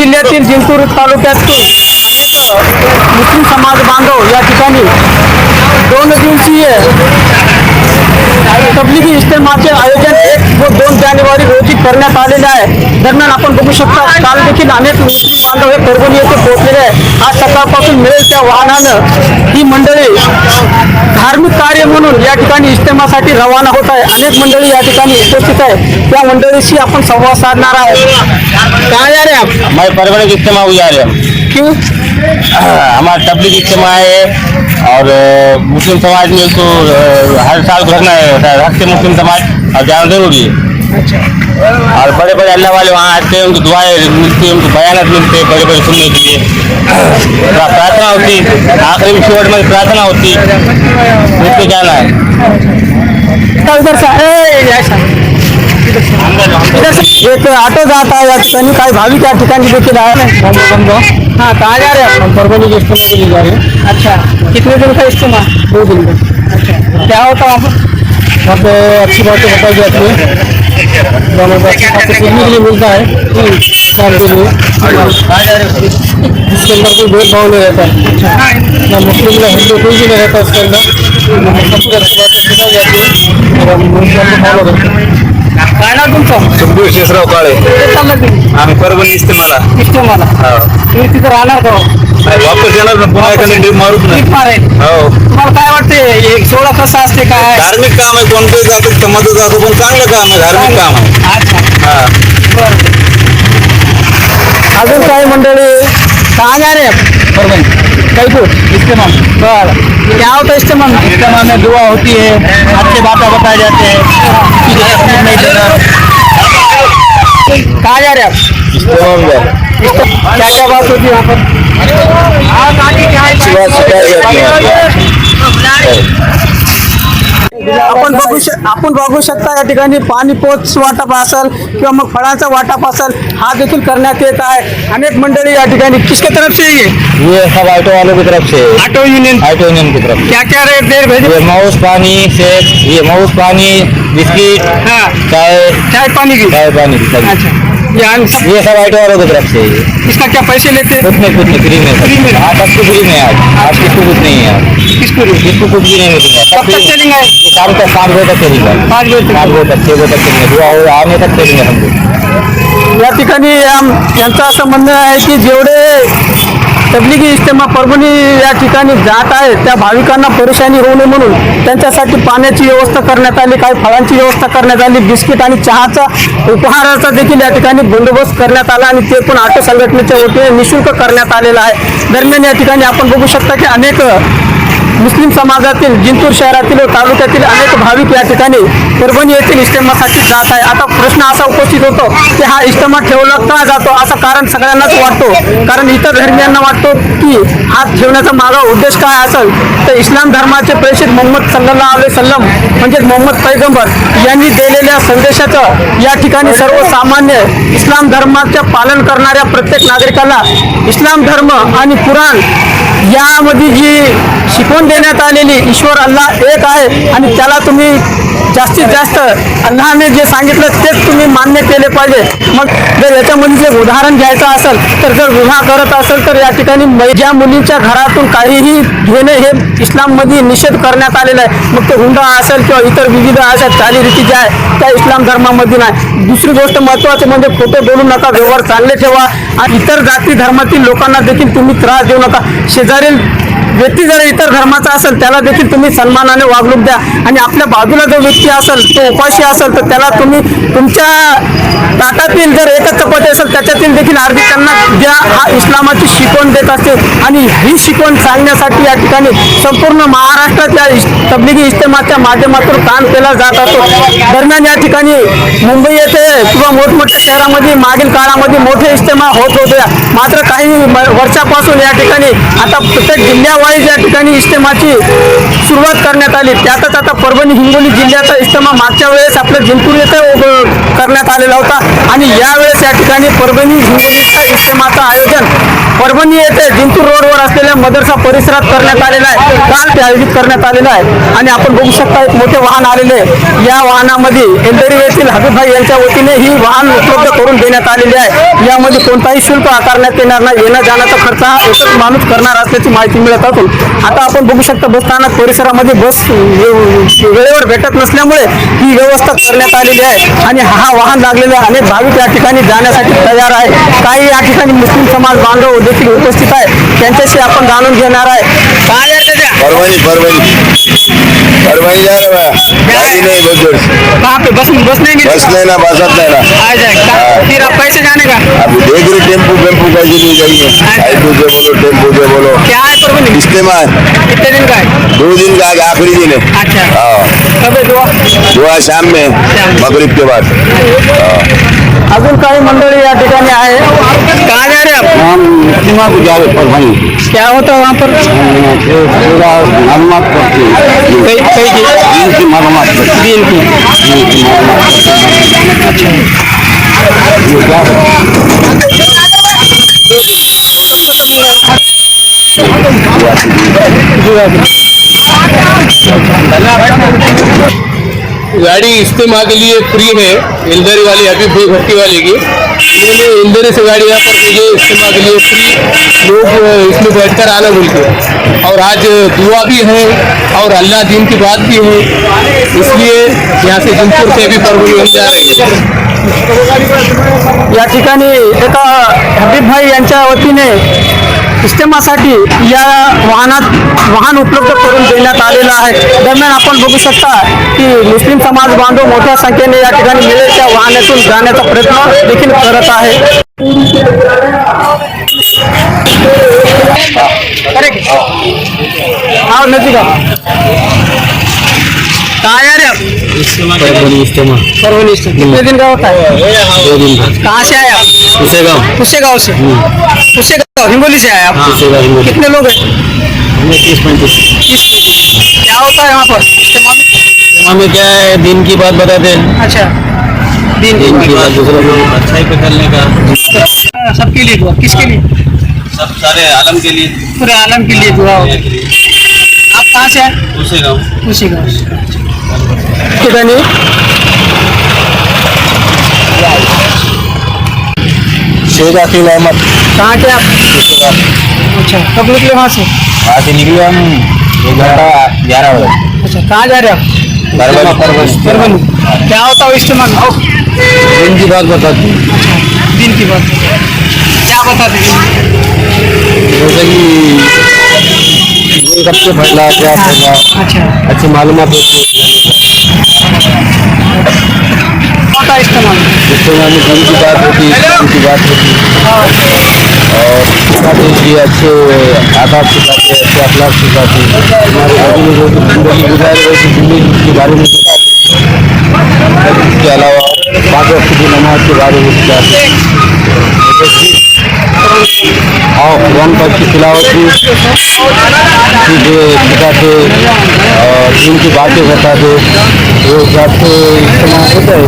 जिल्ह्यातील जिंतूर तालुक्यातून अनेक मुस्लिम समाज बांधव या ठिकाणी दोन दिवसीय तबलिगी इस्तेमाचे आयोजन एक व दोन जानेवारी रोजी करण्यात आलेले आहे. दरम्यान आपण बघू शकता काल देखील अनेक मुस्लिम बांधव हे परभणी येथे पोहोचलेले आहे आज सकाळपासून मिळेल त्या वाहनानं. ही मंडळी धार्मिक कार्य म्हणून या ठिकाणी इस्तेमासाठी रवाना होत आहे. अनेक मंडळी या ठिकाणी उपस्थित आहे त्या मंडळीशी आपण संवाद साधणार आहोत. काय आहे रे आप? परिवार के इज्तिमा हुई जा रहे क्यों? हमारा तबलीग इज्तिमा है और मुस्लिम समाज में तो हर साल को रखना है रखते मुस्लिम समाज और जाना ज़रूरी है। और बड़े बड़े अल्लाह वाले वहाँ आते हैं उनको दुआएँ मिलती हैं उनको बयानत मिलते हैं बड़े बड़े सुनने के लिए। थोड़ा प्रार्थना होती आखिरी में शिवट में प्रार्थना होती। उसको जाना है? से एक ऑटो जात या ठिकाणी काही भाविक या ठिकाणी देखील आहे हाँ कहाँ जा रहे हैं? आप परभणी के इस्तेमाल के लिए जा रहे हैं। अच्छा कितने दिन का इस्तेमाल दो दिन का। अच्छा क्या होता है पर वहाँ पे अच्छी बातें बताई जाती है। दोनों अच्छी सीखने के लिए मिलता है। काम के लिए। जिसके अंदर कोई भेदभाव नहीं रहता। है ना मुस्लिम ना हिंदू कोई भी नहीं रहता उसके अंदर। सबको अच्छी बातें सिखाई जाती है। और हम फॉलो करते हैं। काय नाव तुमचं? सुखदेव शेषराव काळे. कुठे चाललं तुम्ही आम्ही परभणी इस्तेमाला इस्तेमाला तुम्ही तिथं राहणार का हो? वापस येणार ना पुन्हा एखादी ट्रिप मारूच ट्रिप मारेल. हो. तुम्हाला काय वाटते एक सोहळा कसा असते काय? धार्मिक काम आहे कोणतंही जातो समाजात जातो पण चांगलं काम आहे धार्मिक काम आहे. अच्छा. हा. बरं. अजून काही मंडळी? कहाँ जा रहे कैफूर इस्तेमाल बरं। क्या होता है इस्तेमाल इस्तेमाल में दुआ होती है अच्छे बातें बताए जाते हैं। कहाँ जा रहे हैं आप? इस्तेमाल क्या क्या बात होती है यहाँ पर? अच्छी बात सिखाई जाती है आपण बघू शक आपण बघू शकता या ठिकाणी पाणी पोच वाटप असेल किंवा मग फळांचा वाटप असेल हा देखील करण्यात येत आहे. अनेक मंडळी या ठिकाणी किसके तरफ से ये ये सब ऑटो वालों की तरफ से ऑटो यूनियन ऑटो यूनियन की तरफ से क्या क्या रेट दे रहे ये माउस पानी सेब ये माउस पानी बिस्किट हाँ। चाय चाय पानी की। चाय पानी की। अच्छा। ये सब ये सब ऑटो वालों की तरफ़ से इसका क्या पैसे लेते हैं? कुछ नहीं कुछ नहीं फ्री में। फ्री में? हाँ सबको फ्री में आज। आज किसको कुछ नहीं है। किसको किसको कुछ भी नहीं मिलेगा सब कब तक चलेंगे? शाम तक पाँच बजे तक चलेगा। पाँच बजे पाँच तक बजे तक छः बजे तक चलेंगे। दुआ हो आने तक चलेंगे हम लोग। या ठिकाणी यांचं असं म्हणणं आहे की जेवढे तबलिगी इस्तेमा परभणी या ठिकाणी जात आहे त्या भाविकांना परेशानी होऊ नये म्हणून त्यांच्यासाठी पाण्याची व्यवस्था करण्यात आली काही फळांची व्यवस्था करण्यात आली बिस्किट आणि चहाचा उपहाराचा देखील या ठिकाणी बंदोबस्त करण्यात आला आणि ते पण ऑटो संघटनेच्या वतीने निशुल्क करण्यात आलेलं आहे. दरम्यान या ठिकाणी आपण बघू शकता की अनेक मुस्लिम समाजातील जिंतूर शहरातील व तालुक्यातील अनेक भाविक या ठिकाणी परभणी येथील इस्तेमासाठी जात आहे. आता प्रश्न असा उपस्थित होतो की हा इस्तेमा ठेवला का जातो? असं कारण सगळ्यांनाच वाटतो. कारण इतर धर्मियांना वाटतो की हा ठेवण्याचा माझा उद्देश काय असेल? तर इस्लाम धर्माचे प्रेषित मोहम्मद सल्ला अलैहि सल्लम म्हणजेच मोहम्मद पैगंबर यांनी दिलेल्या संदेशाचं या ठिकाणी सर्वसामान्य इस्लाम धर्माचे पालन करणाऱ्या प्रत्येक नागरिकाला इस्लाम धर्म आणि पुराण यामध्ये जी शिकवण देण्यात आलेली ईश्वर अल्लाह एक आहे आणि त्याला तुम्ही जास्तीत जास्त अण्णाने जे सांगितलं तेच तुम्ही मान्य केले पाहिजे. मग जर याच्यामध्ये जे उदाहरण घ्यायचं असेल तर जर विवाह करत असेल तर या ठिकाणी ज्या मुलींच्या घरातून काहीही घेणे हे इस्लाममध्ये निषेध करण्यात आलेलं आहे. मग ते हुंडा असेल किंवा इतर विविध अशा चालीरीती ज्या आहे त्या इस्लाम धर्मामध्ये नाही. दुसरी गोष्ट महत्त्वाची म्हणजे फोटो बोलू नका व्यवहार चांगले ठेवा. आणि इतर जाती धर्मातील लोकांना देखील तुम्ही त्रास देऊ नका. शेजारील व्यक्ती जर इतर धर्माचा असेल त्याला देखील तुम्ही सन्मानाने वागणूक द्या. आणि आपल्या बाजूला जो व्यक्ती असेल तो उपाशी असेल तर त्याला तुम्ही तुमच्या ताटातील जर एकच चपाती असेल त्याच्यातील देखील अर्धी त्यांना द्या. हा इस्लामाची शिकवण देत असते. आणि ही शिकवण सांगण्यासाठी या ठिकाणी संपूर्ण महाराष्ट्रातल्या तबलिगी इस्तेमाच्या माध्यमातून काम केला जात असतो. दरम्यान या ठिकाणी मुंबई येथे किंवा मोठमोठ्या शहरामध्ये मागील काळामध्ये मोठे इस्तेमा होत होते. मात्र काही वर्षापासून या ठिकाणी आता प्रत्येक जिल्ह्यावाईज या ठिकाणी इस्तेमाची सुरुवात करण्यात आली. त्यातच आता परभणी हिंगोली जिल्ह्याचा मोठा मागच्या वेळेस आपल्या जिंतूर येथे करण्यात आलेला होता. आणि यावेळेस या ठिकाणी परभणी हिंगोलीच्या इज्तमाचं आयोजन परभणी येथे जिंतूर रोडवर असलेल्या मदरसा परिसरात करण्यात आलेला आहे. काल ते आयोजित करण्यात आलेलं आहे. आणि आपण बघू शकता एक मोठे वाहन आलेले आहे. या वाहनामध्ये एलदरी येथील हबीबभाई यांच्या वतीने ही वाहन उपलब्ध करून देण्यात आलेली आहे. यामध्ये कोणताही शुल्क आकारण्यात येणार नाही. येण्या जाण्याचा खर्च हा एकच माणूस करणार असल्याची माहिती मिळत असून आता आपण बघू शकता बसस्थानक परिसरामध्ये बस वेळेवर भेटत नसल्यामुळे ही व्यवस्था करण्यात आलेली आहे. आणि हा वाहन लागलेला अनेक भाविक या ठिकाणी जाण्यासाठी तयार आहे. काही या ठिकाणी मुस्लिम समाज बांधव देखील उपस्थित आहे त्यांच्याशी आपण जाणून घेणार आहे काय आहे त्याच्या परभणी परभणी परभणी जा रहा है गाड़ी नहीं बहुत ज़ोर से कहाँ पे बस बस नहीं मिली बस नहीं ना बसत नहीं ना आ जाए का- फिर आप कैसे जाने का अभी देख रहे टेंपू वेम्पू कैसे नहीं जाएँगे आईटू से बोलो टेंपू से बोलो क्या है परभणी इज्तेमा है कितने दिन का है दो दिन का आगे आखिरी दिन है अच्छा हाँ कब है दुआ दुआ शाम में मगरिब के बाद अजून काही मंडळी या ठिकाणी आहे. कहाँ जा रहे हैं आप हम इज्तिमा को जा रहे परभणी क्या होता है वहाँ पर? पूरा मालूमात करती कई कई की? दिन की मालूमात करती दिन की दिन की मालूमात ये क्या है? गाड़ी इस्तेमाल के लिए फ्री है इंदरी वाली, अभी भाई भट्टी वाले की। इन्होंने इंदरी से गाड़ी यहाँ पर भेजी इस्तेमाल के लिए फ्री। लोग इसमें बैठकर आना बोल के और आज दुआ भी है, और अल्लाह दिन की बात भी है। इसलिए यहाँ से जमपुर से भी परवड़ी हम जा रहे हैं। या ठिकाणी एका हबीबभाई यांच्या वतीने इस्तेमासाठी या वाहनात वाहन उपलब्ध करून देण्यात आलेलं आहे दरम्यान आपण बघू शकता की मुस्लिम समाज बांधव मोठ्या संख्येने या ठिकाणी मिळेल त्या वाहनातून जाण्याचा प्रयत्न देखील करत आहे हाँ नजीक। कहाँ जा रहे आप परवनी कितने दिन का होता है? दो दिन का। कहाँ से आए आप? से? गाँव हिंगोली से आए आप? उसे कितने लोग हैं? हमें तीस पैंतीस। क्या होता है वहाँ पर? इस्तेमाल? में? क्या है? दिन की बात बताते हैं। अच्छा। दिन दिन की बात दूसरा अच्छाई पे का। हाँ, सबके लिए दुआ। किसके लिए? सब सारे आलम के लिए। पूरे आलम के लिए दुआ आप कहाँ से आए? उसे गाँव उसी गाँव ठिकाणी शेख अकील अहमद कहाँ के आप? अच्छा कब निकले वहाँ से? वहाँ से निकले हम एक घंटा ग्यारह बजे। अच्छा कहाँ जा रहे हैं क्या होता है दिन की बात बताती हूँ दिन की बात। क्या बताते हैं जैसे कि कब से फैला क्या फैला अच्छा। अच्छी मालूम होती होता है इस्तेमाल जिससे हमें दिन की बात होती दिन की बात होती और सिखाते कि अच्छे आदाब सिखाते अच्छे अखलाक सिखाते हमारे घरों में जो भी जिंदगी गुजारे वैसी जिंदगी के बारे में सिखाते और इसके अलावा पाँच वक्त की नमाज के बारे में सिखाते और कुरान पाक की तिलावत भी सीधे सिखाते और दिन की बातें बताते वो से इस्तेमाल होता है।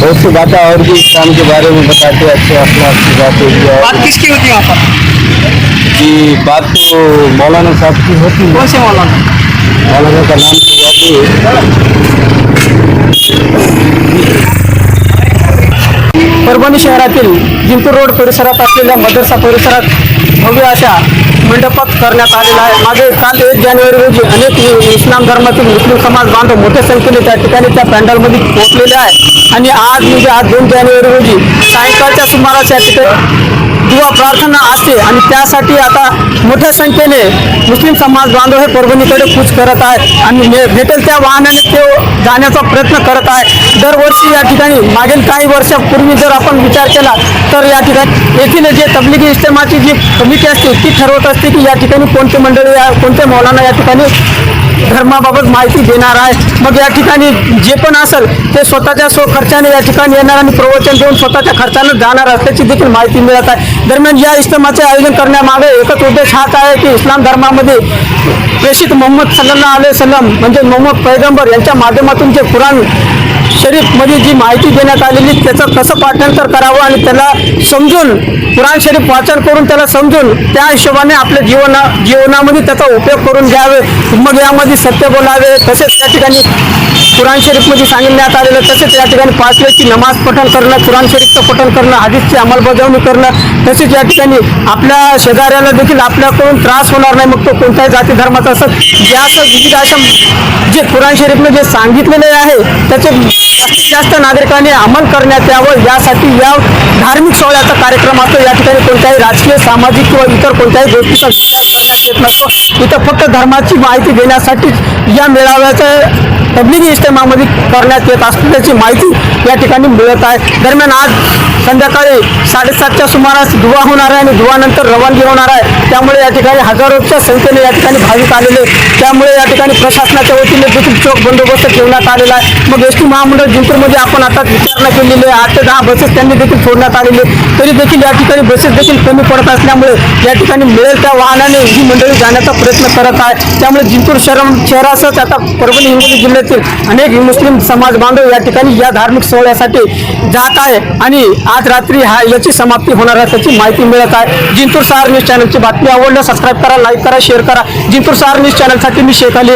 बहुत सी बातें और भी इस्लाम के बारे में बताते अच्छे अखलाक की बातें भी और बात किसकी होती है वहाँ पर? की बात तो मौलाना साहब की होती है। कौन से मौलाना? मौलाना का नाम तो है। परभणी शहरातील जिंतूर रोड परिसरात असलेल्या मदरसा परिसरात भव्य अशा मंडपात करण्यात आलेला आहे. मागे काल एक जानेवारी रोजी अनेक इस्लाम धर्मातील मुस्लिम समाज बांधव मोठ्या संख्येने त्या ठिकाणी त्या पॅन्डलमध्ये पोहोचलेले आहे. आणि आज म्हणजे आज दोन जानेवारी रोजी सायंकाळच्या सुमारास या ठिकाणी दुवा प्रार्थना असते आणि त्यासाठी आता मोठ्या संख्येने मुस्लिम समाज बांधव हे परभणीकडे कूच करत आहेत आणि भेटेल त्या वाहनाने ते जाण्याचा प्रयत्न करत आहे दरवर्षी या ठिकाणी मागील काही वर्षापूर्वी जर आपण विचार केला तर या ठिकाणी येथील जे तबलिगी इस्तेमाची जी कमिटी असते ती ठरवत असते की या ठिकाणी कोणते मंडळी कोणते मौलाना या ठिकाणी धर्माबाबत माहिती देणार आहे मग या ठिकाणी जे पण असेल ते स्वतःच्या स्व खर्चाने या ठिकाणी येणार आणि प्रवचन देऊन स्वतःच्या खर्चानं जाणार असल्याची देखील माहिती मिळत आहे. दरम्यान या इस्लामाचे आयोजन करण्यामागे एकच उद्देश हाच आहे की इस्लाम धर्मामध्ये प्रेषित मोहम्मद सल्ला आले वसल्लम म्हणजे मोहम्मद पैगंबर यांच्या माध्यमातून जे कुराण शरीफमध्ये जी माहिती देण्यात आलेली त्याचं कसं पाठांतर करावं आणि त्याला समजून कुराण शरीफ वाचन करून त्याला समजून त्या हिशोबाने आपल्या जीवना जीवनामध्ये त्याचा उपयोग करून घ्यावे मग यामध्ये सत्य बोलावे तसेच त्या ठिकाणी कुराण शरीफमध्ये सांगितण्यात आलेलं तसेच या ठिकाणी पाच वेळची नमाज पठण करणं कुराण शरीफचं पठण करणं हदीसची अंमलबजावणी करणं तसेच या ठिकाणी आपल्या शेजाऱ्याला देखील आपल्याकडून त्रास होणार नाही मग तो कोणत्याही जाती धर्माचा असत ज्या असं विविध अशा जे कुराण शरीफनं जे सांगितलेले आहे त्याचे जास्तीत जास्त नागरिकांनी अंमल करण्यात यावं यासाठी या धार्मिक सोहळ्याचा कार्यक्रम असतो. या ठिकाणी कोणत्याही राजकीय सामाजिक किंवा इतर कोणत्याही गोष्टीचा विचार येत नसतो. इथं फक्त धर्माची माहिती देण्यासाठीच या मेळाव्याचं तबलिगी इस्टेमामध्ये करण्यात येत असल्याची माहिती या ठिकाणी मिळत आहे. दरम्यान आज संध्याकाळी साडेसातच्या सुमारास धुवा होणार आहे आणि धुवानंतर रवानगी होणार आहे. त्यामुळे या ठिकाणी हजारोच्या संख्येने या ठिकाणी भाविक आलेले त्यामुळे या ठिकाणी प्रशासनाच्या वतीने देखील चोख बंदोबस्त ठेवण्यात आलेला आहे. मग एस टी महामंडळ जिंतूरमध्ये आपण आता विचारणा केलेली आहे. आठ ते दहा बसेस त्यांनी देखील सोडण्यात आलेले तरी देखील या ठिकाणी बसेस देखील कमी पडत असल्यामुळे या ठिकाणी मिळेल त्या वाहनाने ही मंडळी जाण्याचा प्रयत्न करत आहे. त्यामुळे जिंतूर शहर शहरासह आता परभणी हिंगोली जिल्ह्यातील अनेक मुस्लिम समाज बांधव या ठिकाणी या धार्मिक सोहळ्यासाठी जात आहे. आणि आज रात्री हा याची समाप्ती होणार आहे त्याची माहिती मिळत आहे. जिंतूर सहार न्यूज चॅनलची बातमी आवडलं सबस्क्राईब करा लाईक करा शेअर करा. जिंतूर सहार न्यूज चॅनलसाठी मी शेख अली